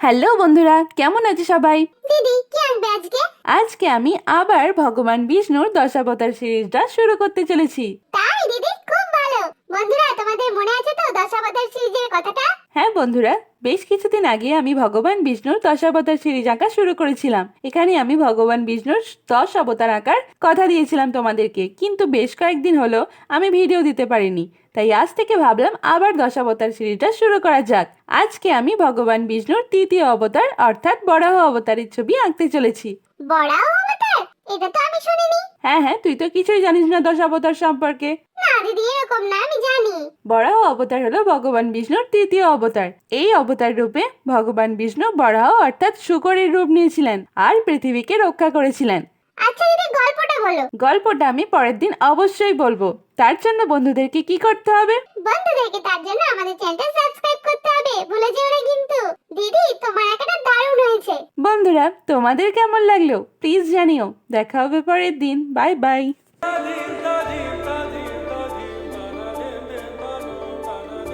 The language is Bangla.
হ্যালো বন্ধুরা কেমন আছে সবাই? দিদি কি আনবে আজকে? আজকে আমি আবার ভগবান বিষ্ণুর দশাবতার সিরিজটা শুরু করতে চলেছি তাই দিদি খুব ভালো বন্ধুরা তোমাদের মনে আছে তো দশাবতার সিরিজের কথাটা হ্যাঁ বন্ধুরা বেশ কিছুদিন আগে আমি ভগবান বিষ্ণুর দশাবতার সিরিজ আঁকা শুরু করেছিলাম। এখানে আমি ভগবান বিষ্ণুর দশ অবতার আঁকার কথা দিয়েছিলাম তোমাদেরকে কিন্তু বেশ কয়েকদিন হলো আমি ভিডিও দিতে পারিনি। তাই আজ থেকে ভাবলাম আবার দশাবতার সিরিজটা শুরু করা যাক। আজকে আমি ভগবান বিষ্ণুর তৃতীয় অবতার অর্থাৎ বরাহ অবতারের ছবি আঁকতে চলেছি। বড়াও অবতার? এটা তো আমি শুনিনি। হ্যাঁ হ্যাঁ তুই তো কিছুই জানিস না দশাবতার সম্পর্কে। না এরকম না আমি জানি। বরাহ অবতার হলো ভগবান বিষ্ণুর তৃতীয় অবতার। এই অবতার রূপে ভগবান বিষ্ণু বরাহ অর্থাৎ শুকরের রূপ নিয়েছিলেন আর পৃথিবীকে রক্ষা করেছিলেন। আচ্ছা দিদি গল্পটা বলো। গল্পটা আমি পরের দিন অবশ্যই বলব। তার জন্য বন্ধুদেরকে কি করতে হবে? বন্ধুদেরকে তার জন্য আমাদের চ্যানেলটা সাবস্ক্রাইব করতে হবে ভুলে যেও না কিন্তু। দিদি তোমার আঁকাটা দারুণ হয়েছে। বন্ধুরা তোমাদের কেমন লাগল? প্লিজ জানিও। দেখা হবে পরের দিন। Bye bye.